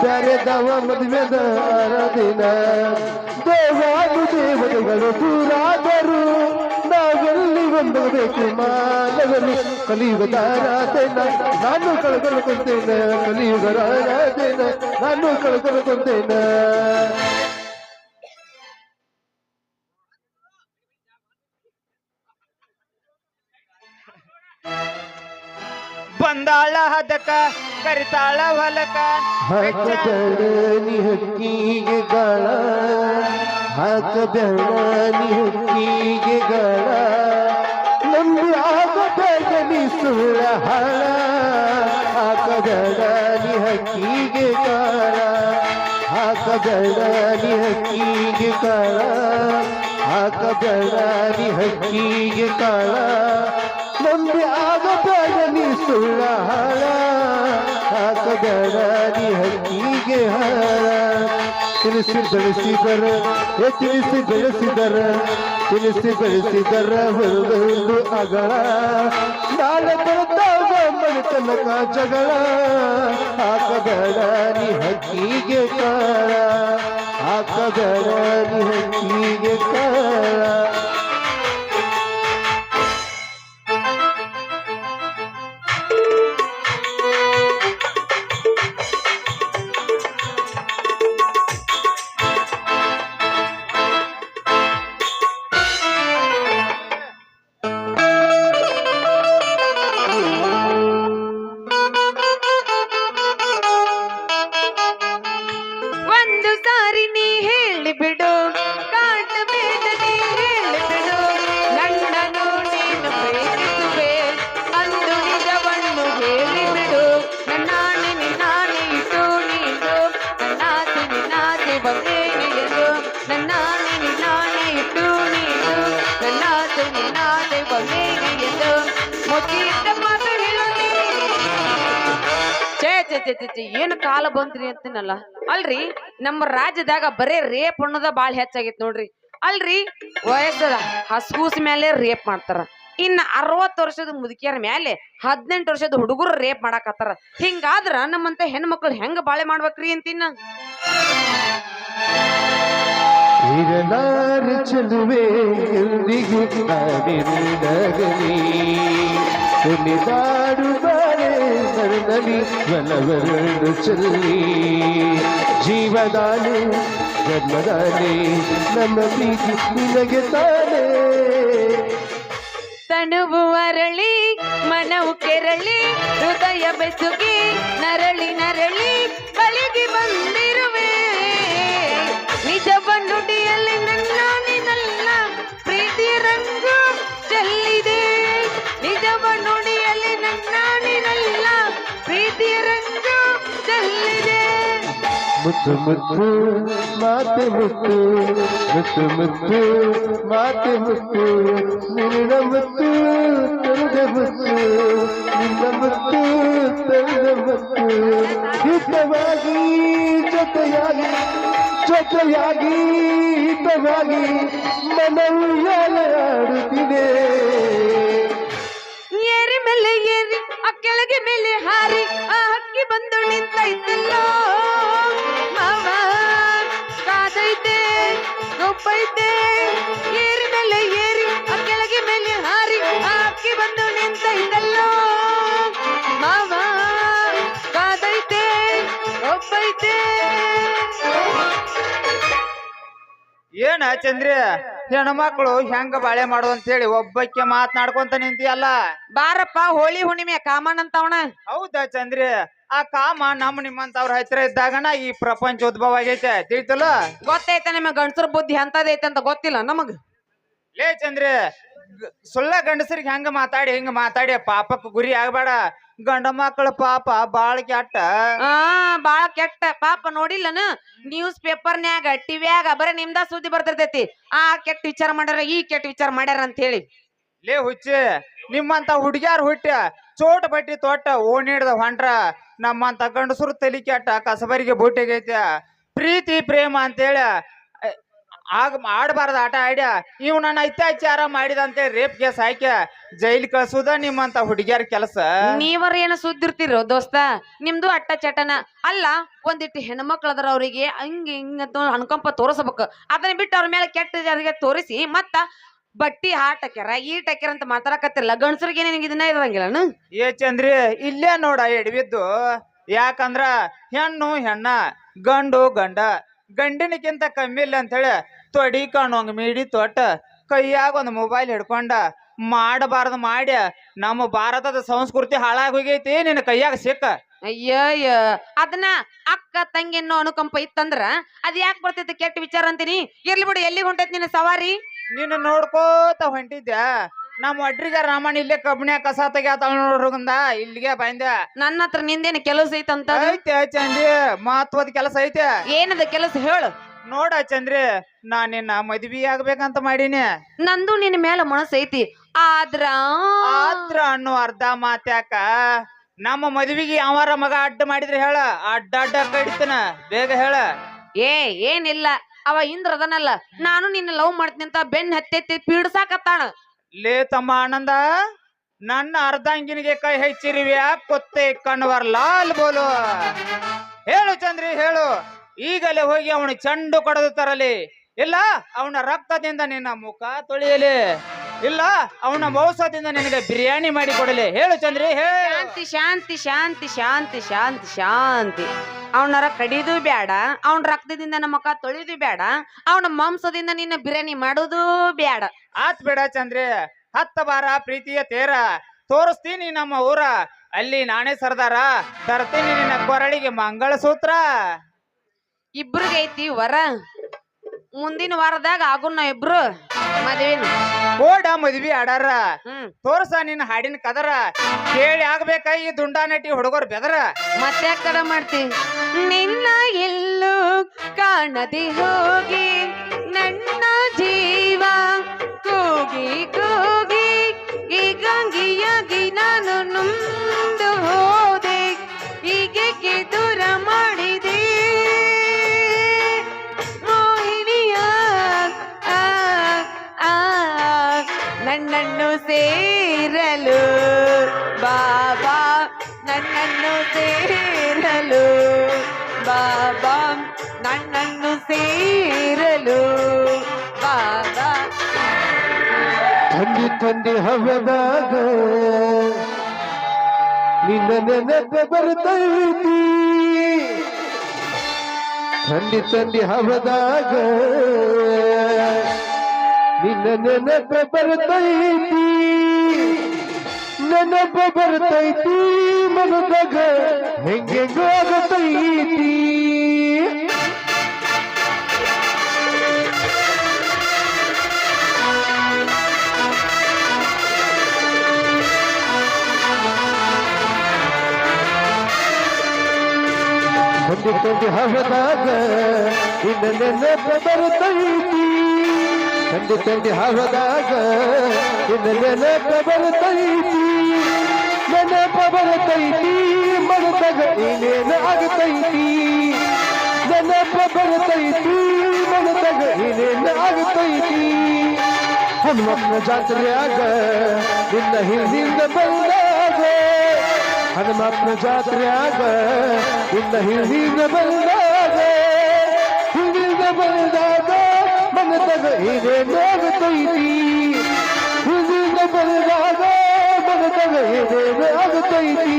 ಬ್ಯಾರೆದವ ಮದುವೆದ ದಿನ. ದೇವಾನು ದೇವತೆಗಳು ದೂರಾದರು ನಾವೆಲ್ಲಿ ಒಂದಬೇಕು ಮಾನವನು ಕಲಿಯುಗದ ರಾಜನ ನಾನು ಕಳ್ಕೊಳ್ಕೊಂತೇನೆ ಕಲಿಯುಗದ ರಾಜನ ನಾನು ಕಳ್ಕೊಳ್ಕೊಂತೇನೆ ಬಂದಾಳ ಹದಕ ಕರಿತಾಳ ಹೊಲಕ. ಹಾಕಬೇಡನಿ ಹಕ್ಕಿಗೆ ಗಳ ಹಾಕಬೇಡನಿ ಹಕ್ಕಿಗೆ ಗಳ ನಂಬಿ ಆಗಬೇಡನಿ ಸುಳ್ಳ ಹಳ. ಹಾಕಬೇಡನಿ ಹಕ್ಕಿಗೆ ಗಳ ಹಾಕಬೇಡನಿ ಹಕ್ಕಿಗೆ ಕಾಳ ಹಾಕಬೇಡನಿ ಹಕ್ಕಿಗೆ ಕಾಳ ನಂಬಿ ಆಗಬೇಡನಿ ಸುಳ್ಳ ಹಳ. ಹಾಕಬೇಡನಿ ಹಕ್ಕಿಗೆ ಹಾರ ತಿಳಿಸಿ ಬೆಳೆಸಿದರ ಏ ತಿಳಿಸಿ ಬೆಳೆಸಿದರ ತಿಳಿಸಿ ಬೆಳೆಸಿದರ ಹೊರದು ಅಗಳ ನಾಳೆ ಬರ್ತಾವ ಮನೆತನಕ ಜಗಳ ಹಾಕಬೇಡನಿ ಹಕ್ಕಿಗೆ ಕಾಳ ಹಾಕಬೇಡನಿ ಹಕ್ಕಿಗೆ ಕಾಳ ಏನು ಕಾಲ ಬಂದ್ರಿ ಅಂತೀನಲ್ಲ. ಅಲ್ರಿ, ನಮ್ಮ ರಾಜ್ಯದಾಗ ಬರೇ ರೇಪ್ ಅನ್ನೋದ ಬಾಳ ಹೆಚ್ಚಾಗೈತಿ ನೋಡ್ರಿ. ಅಲ್ರಿ, ವಯಸ್ಸದ ಹಸ್ಗೂಸ್ ಮೇಲೆ ರೇಪ್ ಮಾಡ್ತಾರ. ಇನ್ನ ಅರವತ್ತು ವರ್ಷದ ಮುದುಕಿಯರ ಮೇಲೆ ಹದಿನೆಂಟು ವರ್ಷದ ಹುಡುಗರು ರೇಪ್ ಮಾಡಾಕತ್ತಾರ. ಹಿಂಗಾದ್ರ ನಮ್ಮಂತ ಹೆಣ್ಮಕ್ಳು ಹೆಂಗ ಬಾಳೆ ಮಾಡ್ಬೇಕ್ರಿ ಅಂತಿನ್ನ ಇರಲಾರ ಚೆಲುವೆ ಎಂದಿಗೂ ನಾಡಿನಗಲಿ ಕುಣಿದಾಡು ಬಾರೆ ನರನಲಿ ಬಲವರಡು ಚೆಲ್ಲಿ. ಜೀವದಾನೆ ಜನ್ಮದಾನೆ ನಮ್ಮ ಪ್ರೀತಿ ನಿನಗೆ ತಾನೆ. ತನುವು ಅರಳಿ, ಮನವು ಕೆರಳಿ, ಹೃದಯ ಬೆಸುಗಿ, ನರಳಿ ನರಳಿ ಬಳಿಗೆ ಬಂದಿರುವೆ ನುಡಿಯಲ್ಲಿ ನನ್ನ ಪ್ರೀತಿಯ ರಂಗು ಚೆಲ್ಲಿದೆ. ನಿಜವ ನುಡಿಯಲ್ಲಿ ನನ್ನ ಪ್ರೀತಿ ರಂಗು ಚೆಲ್ಲಿದೆ. ಮುತ್ತು ಮುತ್ತು ಮಾತೆ ಮುತ್ತು ಮುತ್ತು ಮುತ್ತು ಮಾತೆ ಮುತ್ತು, ನಿನ್ನ ಮುತ್ತು ತೆರೆದ ಮುತ್ತು, ನಿನ್ನ ಮುತ್ತು ತೆರೆದ ಮುತ್ತು. ಹಿತವಾಗಿ ಜೊತೆಯಾಗಿ ಜೊತೆಯಾಗಿ ಹಿತವಾಗಿ ಮನವು ಆಡುತ್ತಿದೆ ಏರಿ ಏನ ಚಂದ್ರಿ? ಹೆಣ್ಮಕ್ಳು ಹೆಂಗ ಬಾಳೆ ಮಾಡು ಅಂತ ಹೇಳಿ ಒಬ್ಬಕ್ಕೆ ಮಾತನಾಡ್ಕೊಂತ ನಿಂತಿಯಲ್ಲ? ಬಾರಪ್ಪ ಹೋಳಿ ಹುಣ್ಣಿಮೆ ಕಾಮನ್ ಅಂತವಣ. ಹೌದಾ ಚಂದ್ರಿ? ಆ ಕಾಮ ನಮ್ಮ ನಿಮ್ಮಂತವ್ರ ಹತ್ರ ಇದ್ದಾಗನ ಈ ಪ್ರಪಂಚ ಉದ್ಭವ ಆಗೈತೆ. ತಿಳಿತಲ್ಲ? ಗೊತ್ತೈತೆ ನಿಮ್ಮ ಗಂಡಸರ ಬುದ್ಧಿ ಎಂತದೈತೆ ಅಂತ ಗೊತ್ತಿಲ್ಲ ನಮಗ್? ಲೇ ಚಂದ್ರಿ ಸುಳ್ಳ ಗಂಡಸರಿಗೆ ಹೆಂಗ ಮಾತಾಡಿ ಹಿಂಗ ಮಾತಾಡಿ ಪಾಪಕ್ ಗುರಿ ಆಗ್ಬೇಡ. ಗಂಡ ಮಕ್ಕಳ ಪಾಪ ಬಾಳ ಕೆಟ್ಟ. ಆ ಬಾಳ ಕೆಟ್ಟ. ಪಾಪ ನೋಡಿಲ್ಲನ? ನ್ಯೂಸ್ ಪೇಪರ್ನ್ಯಾಗ ಟಿವಿಯಾಗ ಬರೀ ನಿಮ್ದ ಸುದ್ದಿ ಬರ್ತಿರ್ತೈತಿ. ಆ ಕೆಟ್ಟ ವಿಚಾರ ಮಾಡ್ಯಾರ ಈ ಕೆಟ್ಟ ವಿಚಾರ ಮಾಡ್ಯಾರ ಅಂತ ಹೇಳಿ. ಲೇ ಹುಚ್ಚಿ ನಿಮ್ಮಂತ ಹುಡುಗ್ಯಾರ ಹುಟ್ಟ ಚೋಟ ಬಟ್ಟಿ ತೋಟ ಓಣಿ ಹಿಡ್ದ ಹೊಂಟ್ರ ನಮ್ಮಂತ ಗಂಡಸರು ತಲಿ ಕೆಟ್ಟ ಕಸಬರಿಗೆ ಬೂಟಿಗೈತ ಪ್ರೀತಿ ಪ್ರೇಮ ಅಂತೇಳಿ ಆಗ ಆಡಬಾರ್ದು ಆಟ ಆಡ್ಯ ಇವ್ ನನ್ನ ಅತ್ಯಾಚಾರ ಮಾಡಿದಂತೆ ರೇಪ್ ಕೇಸ್ ಹಾಕ್ಯ? ಜೈಲ್ ಕಳ್ಸುದ ನಿಮ್ಮಂತ ಹುಡುಗಿಯರ ಕೆಲಸ? ನೀವರ ಏನ ಸುದ್ದಿರ್ತಿರೋ ದೋಸ್ತ? ನಿಮ್ದು ಅಟ್ಟ ಚಟನ. ಅಲ್ಲ ಒಂದಿಟ್ಟು ಹೆಣ್ಮಕ್ಳದ್ರ ಅವರಿಗೆ ಅವ್ರಿಗೆ ಹಂಗ ಹಿಂಗ ಅನ್ಕಂಪ ತೋರಿಸ್ಬೇಕು. ಅದನ್ನ ಬಿಟ್ಟು ಅವ್ರ ಮೇಲೆ ಕೆಟ್ಟ ಜನರಿಗೆ ತೋರಿಸಿ ಮತ್ತ ಬಟ್ಟಿ ಹಾಟಕ್ಯಾರ ಈಟಕ್ಯಾರ ಅಂತ ಮಾತಾಡಕತ್ತಿರಲ್ಲ ಗಂಡಸರಿಗೆ ನಿನಗೆ ಇದನ್ನ ಇರಂಗಿಲ್ಲ ಏ ಚಂದ್ರಿ ಇಲ್ಲೇ ನೋಡ ಎಡವಿದ್ದು ಯಾಕಂದ್ರ ಹೆಣ್ಣು ಹೆಣ್ಣ ಗಂಡು ಗಂಡ ಗಂಡಿನಕ್ಕಿಂತ ಕಮ್ಮಿ ಇಲ್ಲ ಅಂತೇಳಿ ತೊಡಿ ಕಾಣೋಂಗ ಮೀಡಿ ತೊಟ್ಟ ಕೈಯಾಗ ಒಂದು ಮೊಬೈಲ್ ಹಿಡ್ಕೊಂಡ ಮಾಡಬಾರದು ಮಾಡ್ಯ ನಮ್ಮ ಭಾರತದ ಸಂಸ್ಕೃತಿ ಹಾಳಾಗಿ ಹೋಗೈತಿ ನಿನ್ನ ಕೈಯಾಗ ಸಿಕ್ಕ. ಅಯ್ಯಯ್ಯ ಅದನ್ನ ಅಕ್ಕ ತಂಗಿ ಅನ್ನೋ ಅನುಕಂಪ ಇತ್ತಂದ್ರ ಅದ್ ಯಾಕೆ ಬರ್ತೈತಿ ಕೆಟ್ಟ ವಿಚಾರ ಅಂತೀನಿ? ಇರ್ಲಿ ಬಿಡು ಎಲ್ಲಿ ಹೊಂಟೈತಿ ನಿನ್ನ ಸವಾರಿ? ನಿನ್ನ ನೋಡ್ಕೋತ ಹೊಂಟಿದ್ಯಾ? ನಮ್ಮ ಒಡ್ರಿಗ ರಾಮಣ್ಣ ಇಲ್ಲೇ ಕಬ್ಬಿಣ್ಯಾಗ ಕಸ ತೆಗ್ಯಾತಾಳ ನೋಡ್ರಂದ ಇಲ್ಲಿಗೆ ಬಂದೆ. ನನ್ನ ಹತ್ರ ನಿಂದೇನು ಕೆಲಸ ಐತಂತ ಐತೆ ಚಂದಿ ಮಹತ್ವದ ಕೆಲಸ ಐತೆ. ಏನದ ಕೆಲಸ ಹೇಳು? ನೋಡ ಚಂದ್ರಿ ನಾ ನಿನ್ನ ಮದ್ವಿ ಆಗ್ಬೇಕಂತ ಮಾಡೀನಿ. ನಂದು ನಿನ್ನ ಮೇಲೆ ಮನಸ್ಸು ಐತಿ ಆದ್ರ? ಆದ್ರ ಅನ್ನೋ ಅರ್ಧ ಮಾತ್ಯಾಕ ನಮ್ಮ ಮದ್ವಿಗೆ ಯಾವಾರ ಮಗ ಅಡ್ಡ ಮಾಡಿದ್ರೆ ಹೇಳ? ಅಡ್ಡ ಅಡ್ಡ ಕಡಿತನ. ಬೇಗ ಹೇಳ. ಏ ಏನಿಲ್ಲ. ಅವ ಇಂದ್ರ ಅದನಲ್ಲ. ನಾನು ನಿನ್ನ ಲವ್ ಮಾಡ್ತೀನಿ ಅಂತ ಬೆನ್ ಹತ್ತೆತ್ತಿ ಪೀಡ್ಸಾಕತ್ತಾಣ ಲೇ ತಮ್ಮ ಆನಂದ ನನ್ನ ಅರ್ಧಾಂಗಿನಿಗೆ ಕೈ ಹೆಚ್ಚಿರಿವ್ಯಾ ಕೊತ್ತೆ ಕಣ್ವರ್ ಲಾಲ್ ಬೋಲು. ಹೇಳು ಚಂದ್ರಿ ಹೇಳು. ಈಗಲೇ ಹೋಗಿ ಅವನು ಚಂಡು ಕೊಡದು ತರಲಿ. ಇಲ್ಲ ಅವನ ರಕ್ತದಿಂದ ನಿನ್ನ ಮುಖ ತೊಳೆಯಲಿ. ಇಲ್ಲ ಅವನ ಮೌಸದಿಂದ ನಿನಗೆ ಬಿರಿಯಾನಿ ಮಾಡಿ ಕೊಡಲಿ. ಹೇಳು ಚಂದ್ರಿ ಶಾಂತಿ ಶಾಂತಿ ಶಾಂತಿ ಶಾಂತಿ ಶಾಂತಿ ಶಾಂತಿ. ಅವನರ ಕಡಿದು ಬೇಡ ಅವನ ರಕ್ತದಿಂದ ನಮ್ಮ ಮುಖ ತೊಳೆದು ಬೇಡ ಅವನ ಮಾಂಸದಿಂದ ನಿನ್ನ ಬಿರಿಯಾನಿ ಮಾಡೋದು ಬೇಡ ಆತ್ ಬೇಡ ಚಂದ್ರಿ ಹತ್ತ ಬಾರ ಪ್ರೀತಿಯ ತೇರ. ತೋರಿಸ್ತೀನಿ ನಮ್ಮ ಊರ. ಅಲ್ಲಿ ನಾನೇ ಸರ್ದಾರ. ತರ್ತೀನಿ ನಿನ್ನ ಕೊರಳಿಗೆ ಮಂಗಳಸೂತ್ರ. ಇಬ್ರಿಗೆ ಐತಿ ವರ. ಮುಂದಿನ ವಾರದಾಗ ಆಗುನ್ ನಾವ್ ಇಬ್ರು. ಮದ್ವಿನ. ಓಡ ಮದ್ವಿ ಆಡಾರ. ಹ್ಮ್. ತೋರ್ಸ ನಿನ್ನ ಹಾಡಿನ ಕದರ. ಕೇಳಿ ಆಗ್ಬೇಕ ಈ ದುಂಡಾ ನಟಿ ಹುಡುಗರು ಬೆದರ. ಮತ್ತೆ ಕಡ ಮಾಡ್ತಿ? ನಿನ್ನ ಎಲ್ಲೂ ಕಾಣದೆ ಹೋಗಿ ನನ್ನ ಜೀವ ಕೂಗಿ ಕೂಗಿ ಈಗಂಗಿಯಾಗಿ ನಾನು ನೊಂದು ಹೋದೆ. ಹೀಗೆ ದೂರ ಮಾಡಿದೆ ಥಂಡಿ ತಂದಿ ಹವದಾಗ ನಿನ್ನ ನೆನಪೆ ಬರ್ತೈತಿ ತಂದಿ ಥಂಡಿ ಹವದಾಗ ನಿನ್ನ ನೆನಪೆ ಬರ್ತೈತಿ ನೆನಪೆ ಬರ್ತೈತಿ ಮನದಾಗ ಹೆಂಗೆ ಆಗತೈತಿ ತಂದೆ ತಂದೆ ಹವದಾಗ ನಿನ್ನ ನೆನಪ ಬರ್ತೈತಿ ತಂದೆ ತಂದೆ ಹವದಾಗ ನಿನ್ನ ನೆನಪ ಬರ್ತೈತಿ ನೆನಪ ಬರ್ತೈತಿ ಮನದಾಗ ಏನೇನ ಆಗತೈತಿ ನೆನಪ ಬರ್ತೈತಿ ಮನದಾಗ ಏನೇನ ಆಗತೈತಿ ಹನುಮಪ್ಪನ ಜಾತ್ರೆಯಾಗ ನಿನ್ನ ಹಿಂದಿಂದ ಬಂದಾಗ ಹನುಮಪ್ಪನ ಜಾತ್ರೆಯಾಗ ನಿನ್ನ ಹಿಂದಿಂದ ಬಂದಾಗ ಹಿಂದಿಂದ ಬಂದಾಗ ಮನದಾಗ ಏನೇನು ಆಗುತ್ತೈತಿ ಹಿಂದಿಂದ ಬಂದಾಗ ಮನದಾಗ ಏನೇನು ಆಗುತ್ತೈತಿ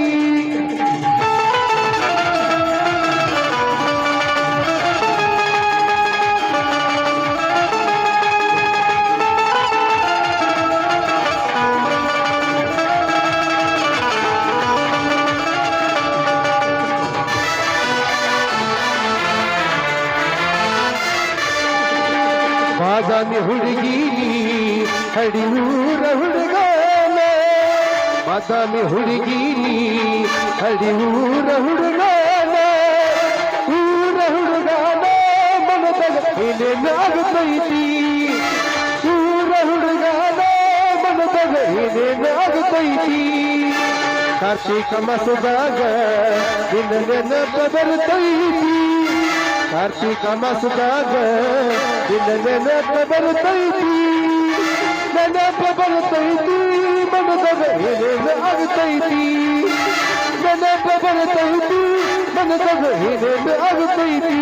ಬಾದಾಮಿ ಹುಡುಗಿ ಊರ ಹುಡುಗಾನೆ ಊರ ಹುಡುಗಾನೆ ಮನದಾಗ ಬೈತಿ ಊರ ಹುಡುಗಾನೆ ಮನದಾಗ ಬೈತಿ ಕಾರ್ತಿಕ ಮಾಸದಾಗ ನಿನ್ನ ನೆನಪ ಬರ್ತೈತಿ ಕಾರ್ತಿಕ ಮಾಸದಾಗ ನಿನ್ನ ನೆನಪ ಬರ್ತೈತಿ ನೆನಪ ಬರ್ತೈತಿ ಮನದಾಗ ಏನೇನು ಆಗ್ತೈತಿ ನೆನಪ ಬರ್ತೈತಿ ಮನದಾಗ ಏನೇನು ಆಗ್ತೈತಿ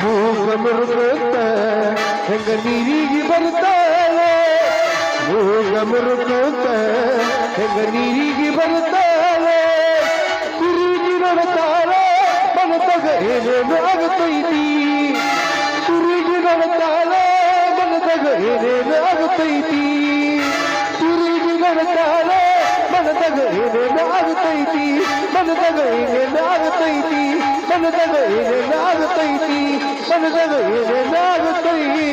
ಮೂಗ ಮುರುಗುತ್ತ ಹೆಂಗ ನೀರಿಗೆ ಬರ್ತಾಳೆ ನೀರಿಗೆ ಬರುತ್ತಾಳೆ ತಿರುಗಿ ನೋಡ್ತಾಳೆ ಮನದಾಗ ಏನೇನು ಆಗುತ್ತೈತಿ? ತಿರುಗಿ ನೋಡ್ತಾಳೆ ಮನದಾಗ ಏನೇನು ಆಗುತ್ತೈತಿ? ತಿರುಗಿ ನೋಡ್ತಾಳೆ ಮನದಾಗ ಏನೇನು ಆಗುತ್ತೈತಿ? ಮನದಾಗ ಏನೇನು ಆಗುತ್ತೈತಿ? ಮನದಾಗ ಏನೇನು ಆಗುತ್ತೈತಿ? ಮನದಾಗ ಏನೇನು ಆಗುತ್ತೈತಿ?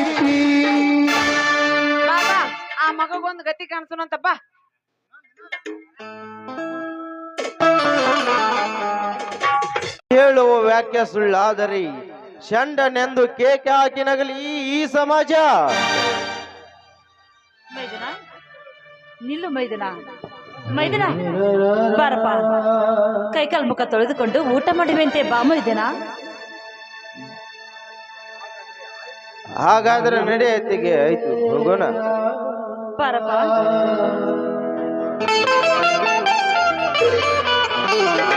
ಆ ಮಗಗೊಂದು ಗತಿ ಕಾಣಿಸೋಣಂತಪ್ಪ ಹೇಳುವ ವ್ಯಾಖ್ಯ ಸುಳ್ಳಾದರಿ. ಶಂಡನೆಂದು ಕೇಕೆ ಹಾಕಿ ನಗಲಿ ಈ- ಈ ಸಮಾಜ. ಮೈದನ? ನಿಲ್ಲು ಮೈದನ. ಮೈದನ? ಬಾರಪ್ಪ. ಕೈಕಾಲ್ ಮುಖ ತೊಳೆದುಕೊಂಡು ಊಟ ಮಾಡಿವೆಂತೆ ಬಾ ಮೈದನ. ಹಾಗಾದ್ರೆ ನಡೆಯತ್ತಿಗೆ ಆಯ್ತು. ಹೋಗೋಣ. ಬಾರಪ್ಪ. Thank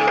you.